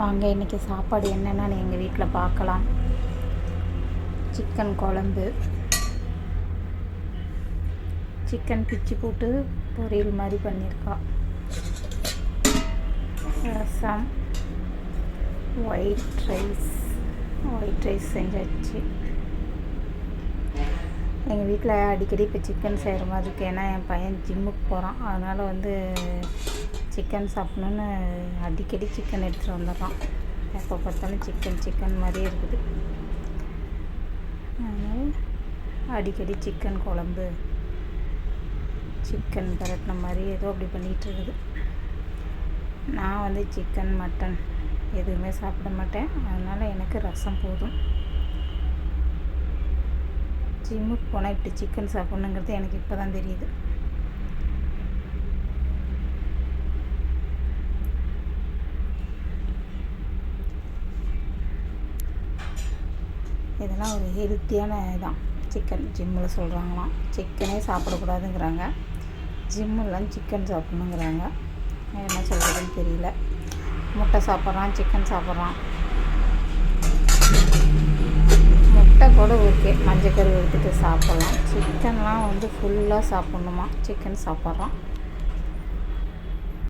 வாங்க இன்றைக்கி சாப்பாடு என்னென்னு எங்கள் வீட்டில் பார்க்கலாம் சிக்கன் குழம்பு. சிக்கன் பிச்சு போட்டு பொரியல் மாதிரி பண்ணியிருக்கா. Rasam. White rice white rice செஞ்சாச்சு. எங்கள் வீட்டில் அடிக்கடி இப்போ சிக்கன் செய்கிற மாதிரி இருக்கு. ஏன்னா என் பையன் ஜிம்முக்கு போகிறான் அதனால் வந்து சிக்கன் சாப்பிட்ணுன்னு அடிக்கடி சிக்கன் எடுத்துகிட்டு வந்துடுறான் எப்போ பார்த்தாலும் சிக்கன் சிக்கன் மாதிரியே இருக்குது. அதனால் அடிக்கடி சிக்கன் குழம்பு சிக்கன் பரட்டின மாதிரி ஏதோ அப்படி பண்ணிகிட்டு இருக்குது. நான் வந்து சிக்கன் மட்டன் எதுவுமே சாப்பிட மாட்டேன். அதனால் எனக்கு ரசம் போதும். ஜிம்முக்கு போனால் இப்படி சிக்கன் சாப்பிட்ணுங்கிறது எனக்கு இப்போ தான் தெரியுது. இதெல்லாம் ஒரு ஹெல்த்தியான இதான். சிக்கன். ஜிம்மில் சொல்கிறாங்களாம் சிக்கனே சாப்பிடக்கூடாதுங்கிறாங்க. ஜிம்மெல்லாம் சிக்கன் சாப்பிட்ணுங்கிறாங்க. என்ன சொல்கிறதுன்னு தெரியல. முட்டை சாப்பிட்றான் சிக்கன் சாப்பிட்றான். முட்டை கூட ஓகே. மஞ்சக்கறி எடுத்துகிட்டு சாப்பிட்லாம். சிக்கன்லாம் வந்து ஃபுல்லாக சாப்பிட்ணுமா? சிக்கன் சாப்பிட்றான்.